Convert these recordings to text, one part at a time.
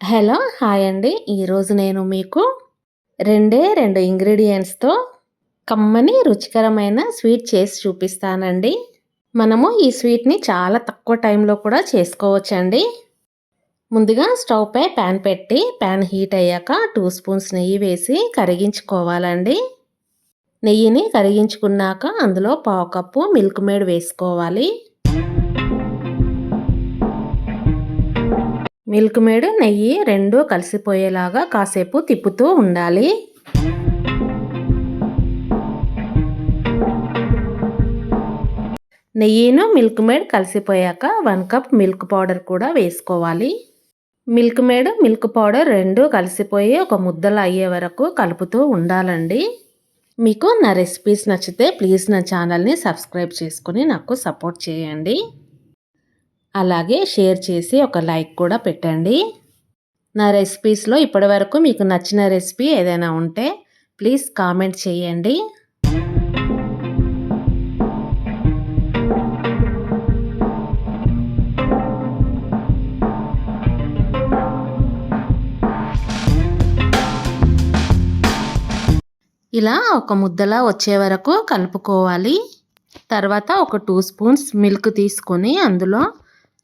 Hello hi అండి. ఈరోజు నేను మీకు రెండే రెండు ఇంగ్రీడియంట్స్తో కమ్మని రుచికరమైన స్వీట్ చేసి చూపిస్తానండి. మనము ఈ స్వీట్ని చాలా తక్కువ టైంలో కూడా చేసుకోవచ్చండి. ముందుగా స్టవ్ పై ప్యాన్ పెట్టి ప్యాన్ హీట్ అయ్యాక టూ స్పూన్స్ నెయ్యి వేసి కరిగించుకోవాలండి. నెయ్యిని కరిగించుకున్నాక అందులో పావు కప్పు మిల్క్ మేడ్ వేసుకోవాలి. మిల్క్ మేడ్ నెయ్యి రెండు కలిసిపోయేలాగా కాసేపు తిప్పుతూ ఉండాలి. నెయ్యిను మిల్క్ మేడ్ కలిసిపోయాక వన్ కప్ మిల్క్ పౌడర్ కూడా వేసుకోవాలి. మిల్క్ మేడ్ మిల్క్ పౌడర్ రెండు కలిసిపోయి ఒక ముద్దలు అయ్యే వరకు కలుపుతూ ఉండాలండి. మీకు నా రెసిపీస్ నచ్చితే ప్లీజ్ నా ఛానల్ని సబ్స్క్రైబ్ చేసుకుని నాకు సపోర్ట్ చేయండి. అలాగే షేర్ చేసి ఒక లైక్ కూడా పెట్టండి. నా రెసిపీస్లో ఇప్పటివరకు మీకు నచ్చిన రెసిపీ ఏదైనా ఉంటే ప్లీజ్ కామెంట్ చేయండి. ఇలా ఒక ముద్దలా వచ్చే వరకు కలుపుకోవాలి. తర్వాత ఒక టూ స్పూన్స్ మిల్క్ తీసుకొని అందులో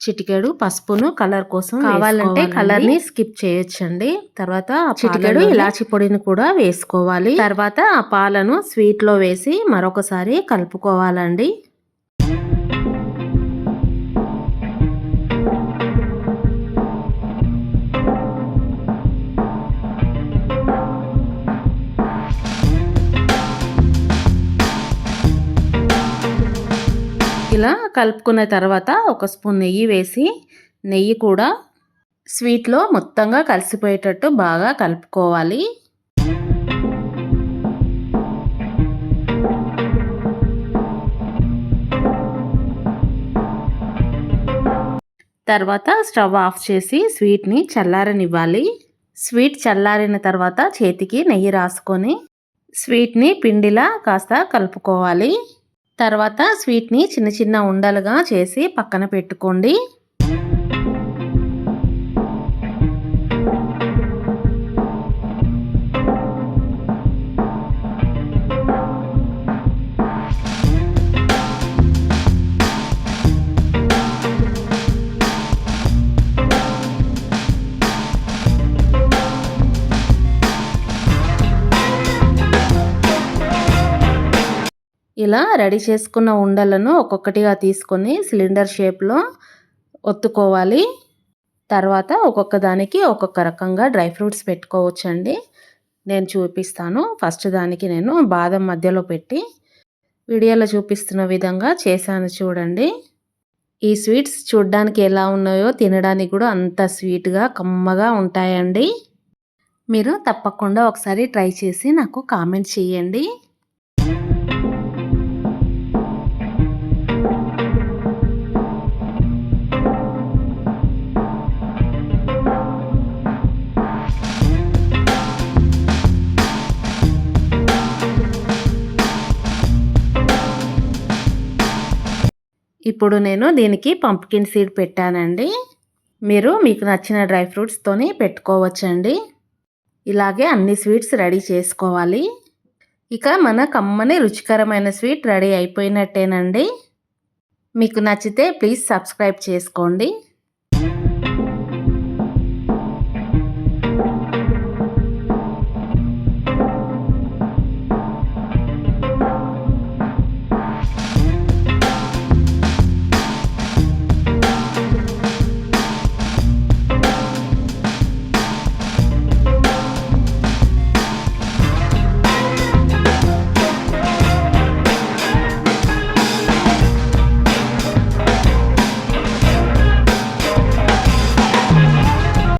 చిటికెడు పసుపును కలర్ కోసం కావాలంటే కలర్ని స్కిప్ చేయొచ్చండి. తర్వాత చిటికెడు ఇలాచి పొడిని కూడా వేసుకోవాలి. తర్వాత ఆ పాలను స్వీట్లో వేసి మరొకసారి కలుపుకోవాలండి. ఇలా కలుపుకున్న తర్వాత ఒక స్పూన్ నెయ్యి వేసి నెయ్యి కూడా స్వీట్లో మొత్తంగా కలిసిపోయేటట్టు బాగా కలుపుకోవాలి. తర్వాత స్టవ్ ఆఫ్ చేసి స్వీట్ని చల్లారనివ్వాలి. స్వీట్ చల్లారిన తర్వాత చేతికి నెయ్యి రాసుకొని స్వీట్ని పిండిలా కాస్త కలుపుకోవాలి. తర్వాత స్వీట్ని చిన్న చిన్న ఉండలుగా చేసి పక్కన పెట్టుకోండి. ఇలా రెడీ చేసుకున్న ఉండలను ఒక్కొక్కటిగా తీసుకొని సిలిండర్ షేప్లో ఒత్తుకోవాలి. తర్వాత ఒక్కొక్క దానికి ఒక్కొక్క రకంగా డ్రై ఫ్రూట్స్ పెట్టుకోవచ్చండి. నేను చూపిస్తాను. ఫస్ట్ దానికి నేను బాదం మధ్యలో పెట్టి వీడియోలో చూపిస్తున్న విధంగా చేశాను చూడండి. ఈ స్వీట్స్ చూడ్డానికి ఎలా ఉన్నాయో తినడానికి కూడా అంత స్వీట్గా కమ్మగా ఉంటాయండి. మీరు తప్పకుండా ఒకసారి ట్రై చేసి నాకు కామెంట్ చేయండి. ఇప్పుడు నేను దీనికి పంప్కిన్ సీడ్ పెట్టానండి. మీరు మీకు నచ్చిన డ్రై ఫ్రూట్స్తోని పెట్టుకోవచ్చండి. ఇలాగే అన్ని స్వీట్స్ రెడీ చేసుకోవాలి. ఇక మన కమ్మని రుచికరమైన స్వీట్ రెడీ అయిపోయినట్టేనండి. మీకు నచ్చితే ప్లీజ్ సబ్స్క్రైబ్ చేసుకోండి.